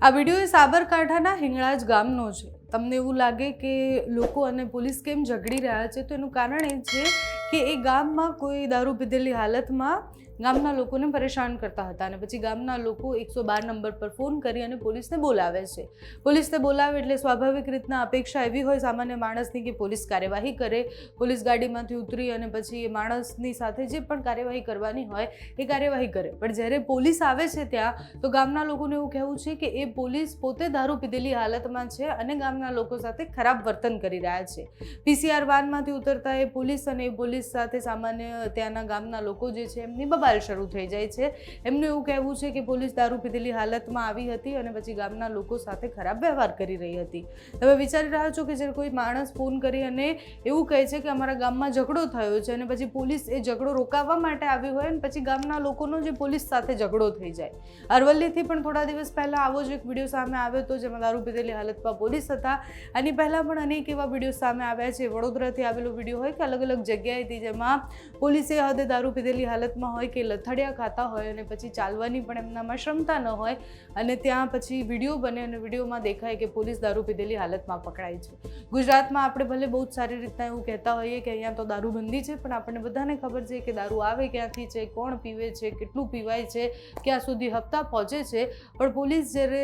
આ વીડિયો સાબરકાંઠાના હિંગળાજ ગામનો છે તમને એવું લાગે કે લોકો અને પોલીસ કેમ ઝઘડી રહ્યા છે તો એનું કારણ એ છે કે એ ગામમાં કોઈ દારૂ પીધેલી હાલતમાં ગામના લોકોને પરેશાન કરતા હતા અને પછી ગામના લોકો એકસો બાર નંબર પર ફોન કરી અને પોલીસને બોલાવે છે. પોલીસને બોલાવે એટલે સ્વાભાવિક રીતના અપેક્ષા એવી હોય સામાન્ય માણસની કે પોલીસ કાર્યવાહી કરે, પોલીસ ગાડીમાંથી ઉતરી અને પછી એ માણસની સાથે જે પણ કાર્યવાહી કરવાની હોય એ કાર્યવાહી કરે. પણ જ્યારે પોલીસ આવે છે ત્યાં, તો ગામના લોકોને એવું કહેવું છે કે એ પોલીસ પોતે દારૂ પીધેલી હાલતમાં છે અને ગામના લોકો સાથે ખરાબ વર્તન કરી રહ્યા છે. પીસીઆર વાનમાંથી ઉતરતા એ પોલીસ અને એ પોલીસ સાથે સામાન્ય ત્યાંના ગામના લોકો જે છે એમની બબાલ શરૂ થઈ જાય છે. એમનું એવું કહેવું છે કે પોલીસ દારૂ પીધેલી હાલતમાં આવી હતી અને પછી ગામના લોકો સાથે ખરાબ વ્યવહાર કરી રહી હતી. તમે વિચારી રહ્યા છો કે જ્યારે કોઈ માણસ ફોન કરી અને એવું કહે છે કે અમારા ગામમાં ઝઘડો થયો છે અને પછી પોલીસ એ ઝઘડો રોકાવવા માટે આવી હોય અને પછી ગામના લોકોનો જે પોલીસ સાથે ઝઘડો થઈ જાય. અરવલ્લીથી પણ થોડા દિવસ પહેલાં આવો જ એક વીડિયો સામે આવ્યો હતો જેમાં દારૂ પીધેલી હાલતમાં પોલીસ હતા. આની પહેલાં પણ અનેક એવા વીડિયો સામે આવ્યા છે. વડોદરાથી આવેલો વીડિયો હોય કે અલગ અલગ જગ્યાએથી જેમાં પોલીસે હદે દારૂ પીધેલી હાલતમાં હોય કે લથડિયા ખાતા હોય અને પછી ચાલવાની પણ એમનામાં ક્ષમતા ન હોય અને ત્યાં પછી વીડિયો બને અને વિડીયોમાં દેખાય કે પોલીસ દારૂ પીધેલી હાલતમાં પકડાય છે. ગુજરાતમાં આપણે ભલે બહુ જ સારી રીતના એવું કહેતા હોઈએ કે અહીંયા તો દારૂબંધી છે, પણ આપણને બધાને ખબર છે કે દારૂ આવે ક્યાંથી છે, કોણ પીવે છે, કેટલું પીવાય છે, ક્યાં સુધી હપ્તા પહોંચે છે. પણ પોલીસ જ્યારે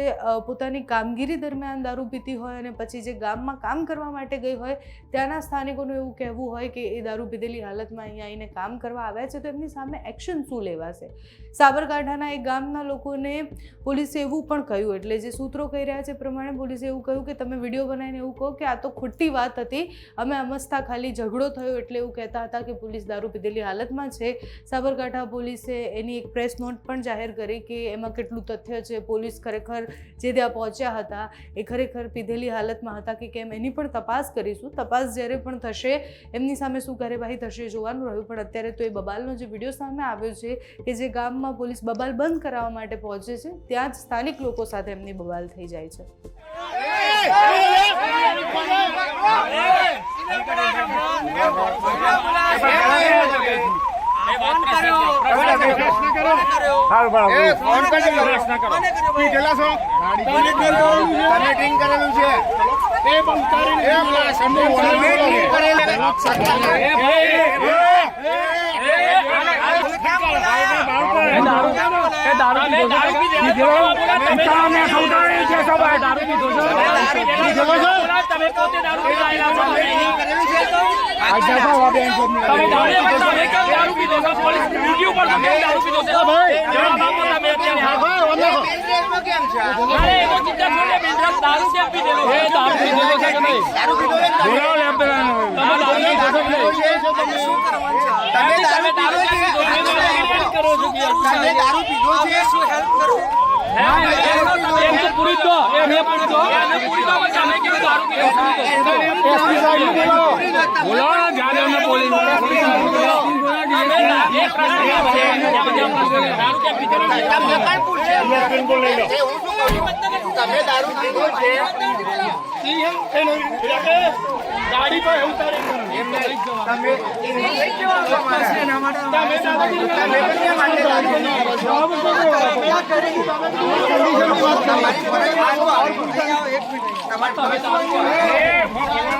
પોતાની કામગીરી દરમિયાન દારૂ પીતી હોય અને પછી જે ગામમાં કામ કરવા માટે ગઈ હોય, ત્યાંના સ્થાનિકોનું એવું કહેવું હોય કે એ દારૂ પીધેલી હાલતમાં અહીંયા આવીને કામ કરવા આવ્યા છે, તો એમની સામે એક્શન શું લેવાશે? સાબરકાંઠાના એક ગામના લોકોને પોલીસે એવું પણ કહ્યું, એટલે જે સૂત્રો કહી રહ્યા છે પ્રમાણે પોલીસે એવું કહ્યું કે તમે વીડિયો બનાવીને એવું કહો કે આ તો ખોટી વાત હતી, અમે અમસ્તા ખાલી ઝઘડો થયો એટલે એવું કહેતા હતા કે પોલીસ દારૂ પીધેલી હાલતમાં છે. સાબરકાંઠા પોલીસે એની એક પ્રેસ નોટ પણ જાહેર કરી કે એમાં કેટલું તથ્ય છે, પોલીસ ખરેખર જે ત્યાં પહોંચ્યા હતા એ ખરેખર પીધેલી હાલતમાં હતા કે કેમ એની પણ તપાસ કરીશું. તપાસ જ્યારે પણ થશે, એમની સામે શું કાર્યવાહી થશે જોવાનું રહ્યું, પણ અત્યારે તો એ બબાલનો જે વીડિયો સામે આવ્યો છે કે જે ગામમાં પોલીસ બબાલ બંધ કરાવવા માટે પહોંચે છે ત્યાં જ સ્થાનિક લોકો સાથે એમની બબાલ થઈ જાય છે કરેલું છે તમે તમે પોતે દારૂ પીવા આવેલા છો તમે દારૂ તમે કેમ દારૂ પીધો છો કરો છો કે તમે દારૂ પીધો છે શું હેલ્પ કરો પૂરી દો એમ પૂરી દો એને પૂરી દો તમે કેમ દારૂ પીધો બોલો ને જ્યારે અમને બોલી એક પ્રશ્ન છે દારૂ કેમ છે તમને કઈ પૂછે એ હું શું કહું છું? તમે દારૂ પીધો છે ગાડી પર ઉતારી તમે લઈ જવાનું અમારે. તમે કેમ માટે